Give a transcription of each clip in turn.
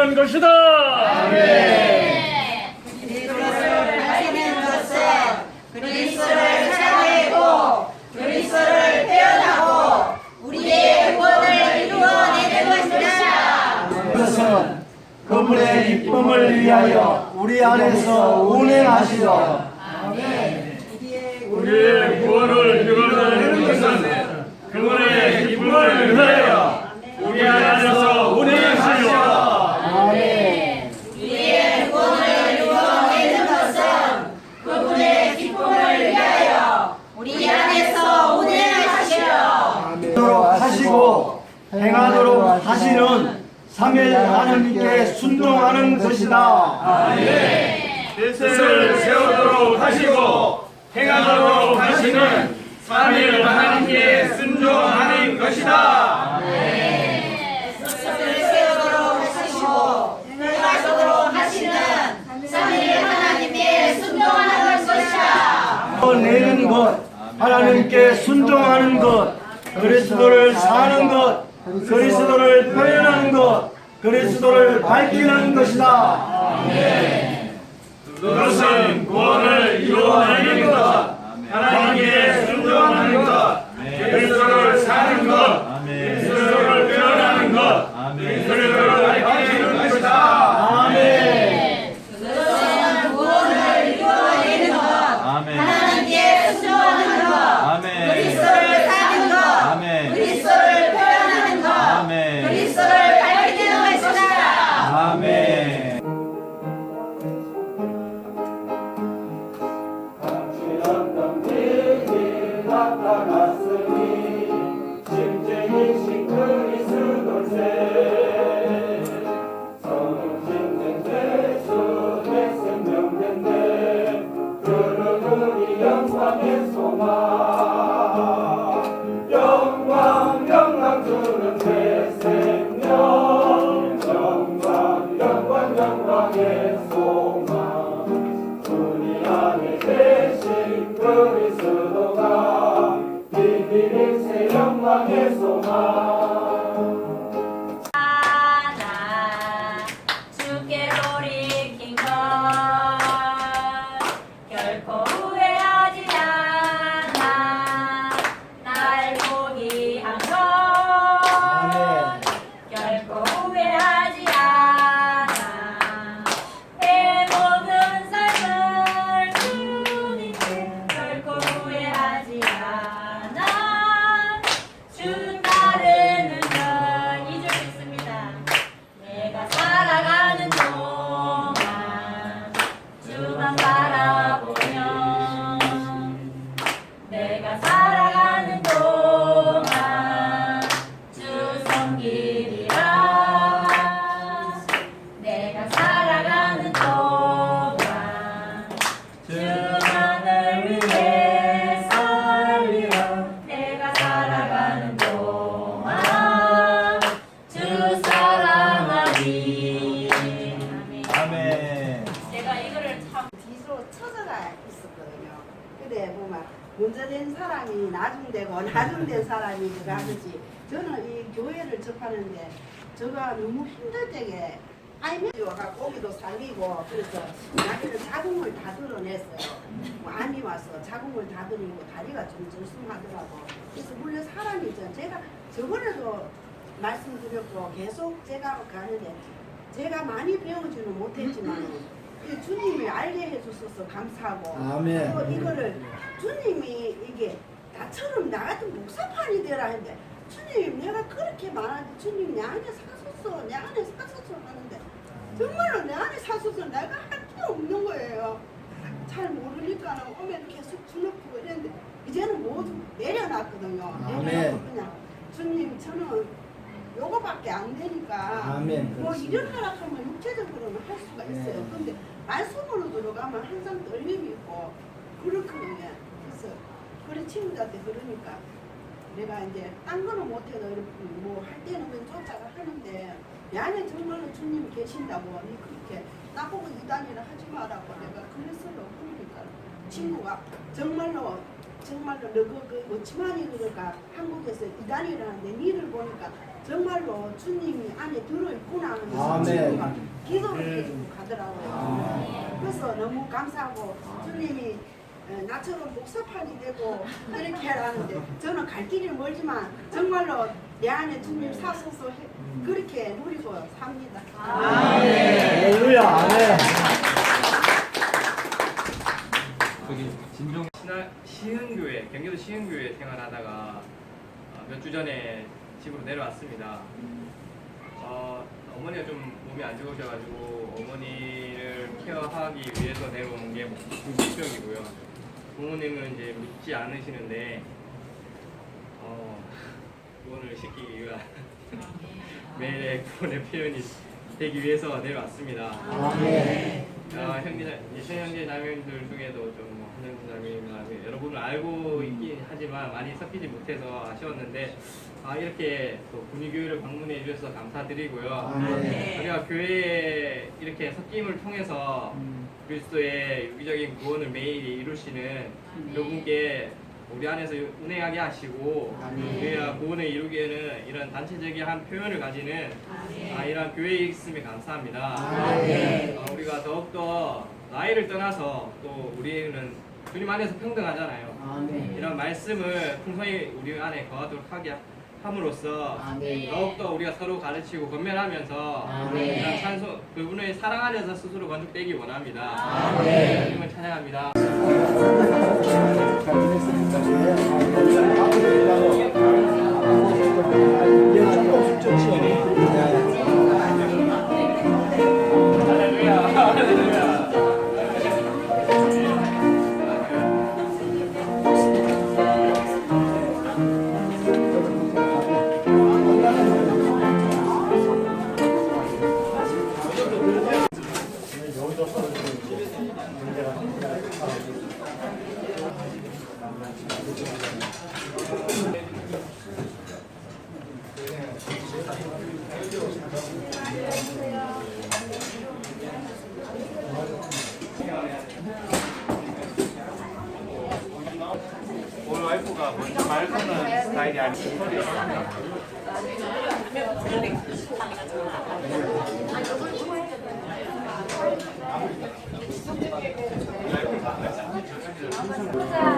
이루어내는 것이다. 그리스도를 하시는 것은 그리스도를 살아내고 그리스도를 표현하고 우리의 구원을 이루어내는 것이다. 그것은 그분의 이쁨을 위하여 우리 안에서 운행하시어 우리의 구원을 이루어내는 것은 그분의 기쁨을 위하여 우리 안에서 삼일 하나님께 순종하는 것이다. 뜻을 세우도록 하시고 행하도록 하시는 삼일 하나님께 순종하는 것이다. 뜻을 세우도록 하시고 행하도록 하시는 삼위 하나님께 순종하는 것이다. 내는 것, 하나님께 순종하는 것, 그리스도를 사는 것, 그리스도를 표현하는 것, 그리스도를 밝히는 것이다. 그것은 구 계 나중된 사람이 하듯이 저는 이 교회를 접하는데 제가 너무 힘들 때에 아이면 와가 고기도 살리고 그래서 나중에 자궁을 다 드러냈어요. 뭐 암이 와서 자궁을 다 드리고 다리가 좀 절순하더라고. 그래서 물론 사람이 죠 제가 저번에도 말씀드렸고 계속 제가 가는데 제가 많이 배우지는 못했지만 이 주님이 알게 해주셔서 감사하고 아멘. 또 이거를 주님이 이게 나처럼 나 같은 목사판이 되라 했는데 주님 내가 그렇게 말하는데 주님 내 안에 사소서 내 안에 사소서 하는데 정말로 내 안에 사소서 내가 할 게 없는 거예요. 잘 모르니까 오면 계속 주눅고 이랬는데 이제는 모두 내려놨거든요. 내려놓고 그냥 주님 저는 요거밖에 안 되니까 아멘. 뭐 일어나라 하면 육체적으로는 할 수가 있어요. 네. 근데 말씀으로 들어가면 항상 떨림이 있고 그렇거든요. 그래서 그래 친구들한테 그러니까 내가 이제 딴 거는 못해도 이렇게 뭐할 때는 그냥 쫓아가 하는데 내 안에 정말로 주님이 계신다고 니 그렇게 나보고 이단이라 하지 마라고 내가 그랬어요. 그러니까 친구가 정말로 정말로 너그 그 멋지만이 그러니까 한국에서 이단이라는데 니를 보니까 정말로 주님이 안에 들어있구나 하면서 아멘. 친구가 기도를 해주고 가더라고요. 그래서 너무 감사하고 주님이 어, 나처럼 목사판이 되고 이렇게 하라는데 저는 갈 길이 멀지만 정말로 내 안에 주님 사소서 해- 그렇게 누리고 삽니다. 할렐루야. 아멘. 저기 진정 신화 시흥교회 경기도 시흥교회 생활하다가 어, 몇주 전에 집으로 내려왔습니다. 어, 어머니가 좀 몸이 안 좋으셔가지고 어머니를 케어하기 위해서 내려온 게 목적이고요. 부모님은 이제 믿지 않으시는데 어, 구원을 시키기 위한 매일의 구원의 표현이 되기 위해서 내려왔습니다. 아멘. 어, 형제, 이제 형제 자매들 중에도 좀 뭐 한영수 자매나 여러분을 알고 있긴 하지만 많이 섞이지 못해서 아쉬웠는데 아, 이렇게 또 군위교회를 방문해 주셔서 감사드리고요. 아멘. 우리가 교회에 이렇게 섞임을 통해서 그리스도의 유기적인 구원을 매일 이루시는 여러분께 우리 안에서 운행하게 하시고 우리가 구원을 이루기에는 이런 단체적인 한 표현을 가지는 아, 이런 교회에 있음에 감사합니다. 어, 우리가 더욱더 나이를 떠나서 또 우리는 주님 안에서 평등하잖아요. 아멘. 이런 말씀을 풍성히 우리 안에 거하도록 하게 함으로써 아멘. 더욱더 우리가 서로 가르치고 건면하면서 아멘. 이런 찬송 그분의 사랑 안에서 스스로 건축되기 원합니다. 아멘. 주님을 찬양합니다. 할렐루야. 하나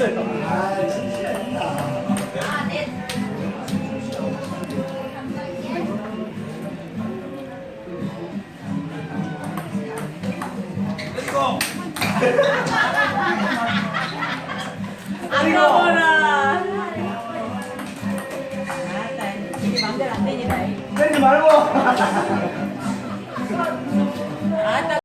있어요. 아, 네. 아까워라. 이게 맘대로 안 되니까. 때리지 말고.